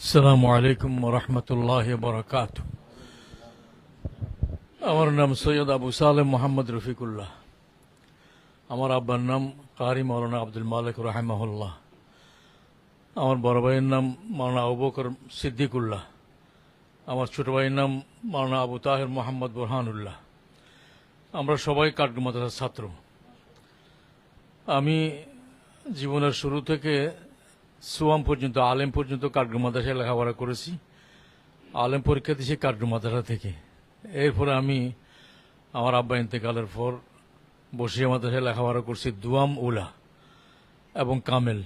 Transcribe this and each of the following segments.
আসসালামু আলাইকুম রহমতুল্লাহ বরকাত আমার নাম সৈয়দ আবু সালেম মোহাম্মদ রফিকুল্লাহ আমার আব্বার নাম কারি মৌলানা আব্দুল মালিক রাহেমাহুল্লাহ আমার বড় ভাইয়ের নাম মৌলানা আবু বকর সিদ্দিকুল্লাহ আমার ছোট ভাইয়ের নাম মৌলানা আবু তাহের মোহাম্মদ বোরহানুল্লাহ আমরা সবাই কাটগু মাদ্রাসার ছাত্র আমি জীবনের শুরু থেকে সুয়াম পর্যন্ত, আলেম পর্যন্ত কাটগু মাদ্রাসায় লেখাপড়া করেছি। আলেম পরীক্ষা দিয়েছি কাটগু মাদ্রাসা থেকে। এরপরে আমি আমার আব্বা ইন্তেকালের পর বসিয়া মাদ্রাসায় লেখাপড়া করছি দুয়াম উলা এবং কামেল।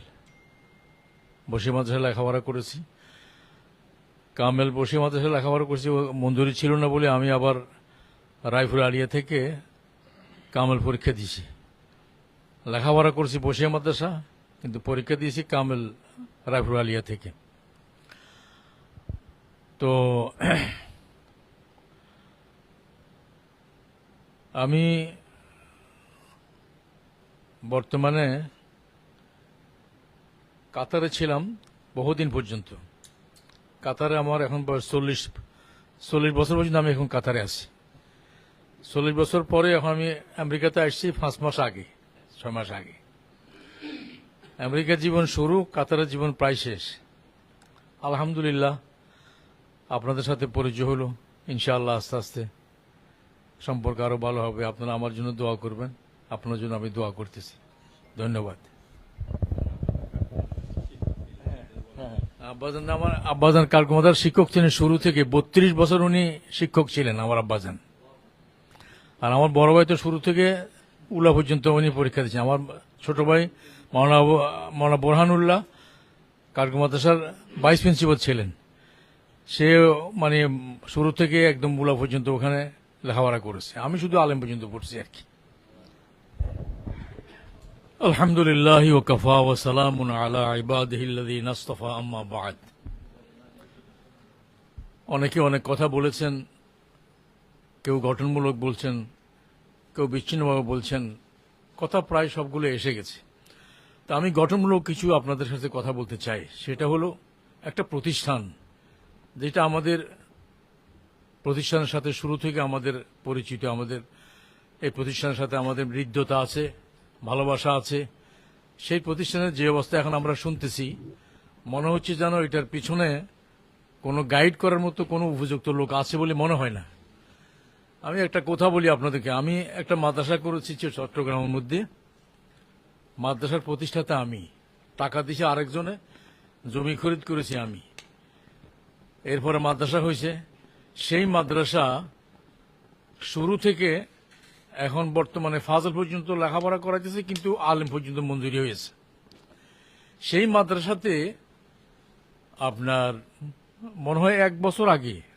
বসিয়া মাদ্রাসায় লেখাপড়া করেছি। কামেল বসিয়া মাদ্রাসায় লেখাপড়া করেছি মঞ্জুরি ছিল না বলে আমি আবার রায়পুর আলিয়া থেকে কামেল পরীক্ষা দিয়েছি। লেখাপড়া করছি বসিয়া মাদ্রাসা, কিন্তু পরীক্ষা দিয়েছি কামেল আলিয়া থেকে। তো, আমি বর্তমানে কাতারে ছিলাম বহুদিন পর্যন্ত। কাতারে আমার এখন বয়স চল্লিশ চল্লিশ বছর পর্যন্ত আমি এখন কাতারে আছি। চল্লিশ বছর পরে এখন আমি আমেরিকাতে আসছি, পাঁচ মাস আগে, ছয় মাস আগে। আমেরিকার জীবন শুরু, কাতারের জীবন প্রায় শেষ। আলহামদুলিল্লাহ, আপনাদের সাথে পরিচয় হলো। ইনশাআল্লাহ আস্তে আস্তে সম্পর্ক আরও ভালো হবে। আপনারা আমার জন্য দোয়া করবেন, আপনার জন্য আমি দোয়া করতেছি। ধন্যবাদ। আব্বাজান, আমার আব্বাজান কালকুমাদার শিক্ষক ছিলেন শুরু থেকে, বত্রিশ বছর উনি শিক্ষক ছিলেন আমার আব্বাজান। আর আমার বড় ভাই তো শুরু থেকে উল্লা পর্যন্ত উনি পরীক্ষা দিচ্ছেন আমার ছোট ভাই মাওলানা আবু- মাওলানা বোরহানুল্লাহ কার্গো মাদ্রাসার ভাইস প্রিন্সিপাল ছিলেন। সে মানে শুরু থেকে একদম উলা পর্যন্ত ওখানে লেখাপড়া করেছে। আমি শুধু আলেম পর্যন্ত পড়ছি আর কি। আলহামদুলিল্লাহ ওকফা ওসালাম আলা ইবাদিহিল্লাযী নাস্তফা আম্মা বাদ। অনেকে অনেক কথা বলেছেন, কেউ গঠনমূলক বলছেন কেউ বিচ্ছিন্নভাবে বলছেন, কথা প্রায় সবগুলো এসে গেছে। তা আমি গঠনমূলক কিছু আপনাদের সাথে কথা বলতে চাই। সেটা হলো একটা প্রতিষ্ঠান, যেটা আমাদের প্রতিষ্ঠানের সাথে শুরু থেকে আমাদের পরিচিত, আমাদের এই প্রতিষ্ঠানের সাথে আমাদের হৃদ্যতা আছে, ভালোবাসা আছে। সেই প্রতিষ্ঠানের যে অবস্থা এখন আমরা শুনতেছি, মনে হচ্ছে যেন এটার পিছনে কোনো গাইড করার মতো কোনো উপযুক্ত লোক আছে বলে মনে হয় না। আমি একটা কথা বলি আপনাদেরকে। আমি একটা মাদ্রাসা করেছি চট্টগ্রামের মধ্যে। মাদ্রাসার প্রতিষ্ঠাতা আমি। টাকা দিয়েছে আরেকজনে। জমি খরিদ করেছি আমি। এরপরে মাদ্রাসা হয়েছে। সেই মাদ্রাসা শুরু থেকে এখন বর্তমানে ফাজল পর্যন্ত লেখাপড়া করাইতেছে, কিন্তু আলেম পর্যন্ত মঞ্জুরি হয়েছে। সেই মাদ্রাসাতে আপনার মনে হয় এক বছর আগে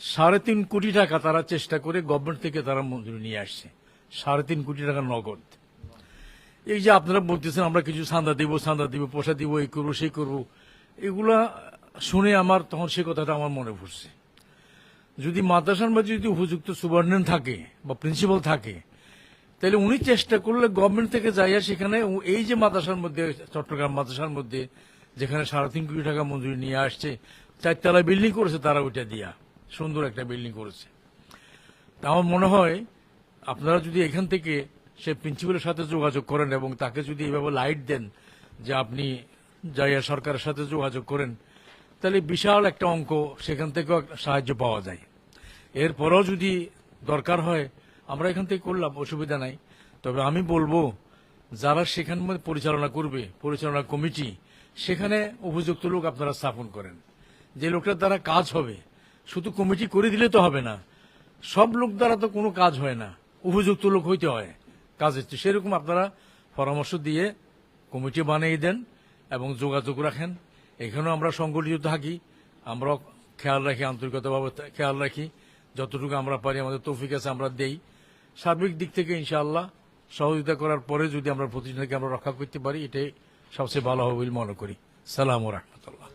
সাড়ে তিন কোটি টাকা তারা চেষ্টা করে গভর্নমেন্ট থেকে তারা মঞ্জুরি নিয়ে আসছে। সাড়ে তিন কোটি টাকা নগদ। এই যে আপনারা বলতেছেন, আমরা কিছু সান্দা দিব সান্দা দিব পয়সা দিব, এই করব, সেই করব, এগুলা শুনে আমার তখন সে কথাটা আমার মনে পড়ছে। যদি মাদ্রাসার মধ্যে যদি উপযুক্ত সুপারিনটেন্ডেন্ট থাকে বা প্রিন্সিপাল থাকে, তাহলে উনি চেষ্টা করলে গভর্নমেন্ট থেকে যাইয়া সেখানে এই যে মাদ্রাসার মধ্যে, চট্টগ্রাম মাদ্রাসার মধ্যে যেখানে সাড়ে তিন কোটি টাকা মঞ্জুরি নিয়ে আসছে চারতলা বিল্ডিং করেছে তারা ওইটা দিয়া। সুন্দর একটা বিল্ডিং করেছে। আমার মনে হয় আপনারা যদি এখান থেকে সে প্রিন্সিপালের সাথে যোগাযোগ করেন এবং তাকে যদি এইভাবে লাইট দেন যে আপনি যাইয়া সরকারের সাথে যোগাযোগ করেন, তাহলে বিশাল একটা অঙ্ক সেখান থেকেও সাহায্য পাওয়া যায়। এরপরেও যদি দরকার হয়, আমরা এখান থেকে করলাম, অসুবিধা নাই। তবে আমি বলব, যারা সেখান পরিচালনা করবে, পরিচালনা কমিটি, সেখানে উপযুক্ত লোক আপনারা স্থাপন করেন। যে লোকটার দ্বারা কাজ হবে শুধু কমিটি করে দিলে তো হবে না। সব লোক দ্বারা তো কোনো কাজ হয় না। উপযুক্ত লোক হইতে হয়। কাজের চেয়ে। সেরকম আপনারা পরামর্শ দিয়ে কমিটি বানিয়ে দেন এবং যোগাযোগ রাখেন। এখানেও আমরা সংগঠিত থাকি। আমরা খেয়াল রাখি, আন্তরিকতাভাবে খেয়াল রাখি। যতটুকু আমরা পারি, আমাদের তৌফিক আছে, আমরা দেই। সার্বিক দিক থেকে ইনশাআল্লাহ সহযোগিতা করার পরে যদি আমরা প্রতিষ্ঠানকে আমরা রক্ষা করতে পারি, এটাই সবচেয়ে ভালো হবে বলে মনে করি। সালাম রহমতুল্লাহ।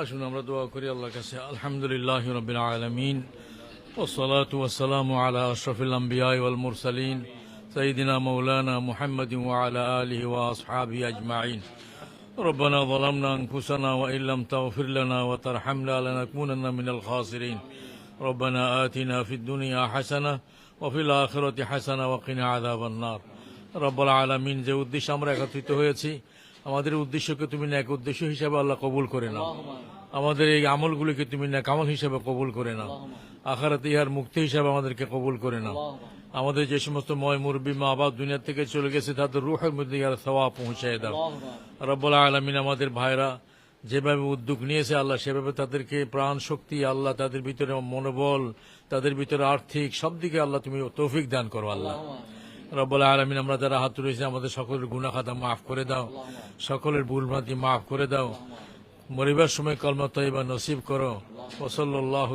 আসুন আমরা দোয়া করি আল্লাহর কাছে আলহামদুলিল্লাহ রবিল আলমিন والصلاة والسلام على أشرف الأنبياء والمرسلين سيدنا مولانا محمد وعلى آله وأصحابه أجمعين ربنا ظلمنا أنفسنا وإن لم تغفر لنا وترحمنا لنكونن من الخاسرين ربنا آتنا في الدنيا حسنة وفي الآخرة حسنة وقنا عذاب النار رب العالمين যে উদ্দেশ্যে আমরা একত্রিত হয়েছি আমাদের উদ্দেশ্যকে তুমি এক উদ্দেশ্য হিসাবে আল্লাহ কবুল করে নাও। আমাদের এই আমলগুলিকে তুমি নেক আমল হিসাবে কবুল করে নাও। আখারাত ইহার মুক্তি হিসাবে আমাদেরকে কবুল করে নাও। আমাদের যে সমস্ত ময় মুরব্বী মা বাবা দুনিয়া থেকে চলে গেছে তাদের রুহের মধ্যে ইয়ার সওয়া পৌঁছায় দাও। রব্বুল আলমিন আমাদের ভাইরা যেভাবে উদ্যোগ নিয়েছে আল্লাহ সেভাবে তাদেরকে প্রাণ শক্তি আল্লাহ তাদের ভিতরে মনোবল তাদের ভিতরে আর্থিক সব দিকে আল্লাহ তুমি তৌফিক দান করো আল্লাহ। রব্বুল আলমিন, আমরা যারা হাত তুলেছি, আমাদের সকলের গুণা খাতা মাফ করে দাও। সকলের ভুল ভ্রান্তি মাফ করে দাও। মরিবার সময় কলমা তৈবা নসিব করো। ওসল্লাহ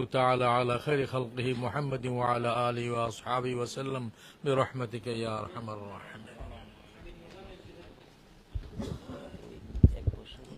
মুহাম্মদ আলা আলিহি ওয়া আসহাবিহি ওয়া সাল্লাম। আরহামার রাহিমিন।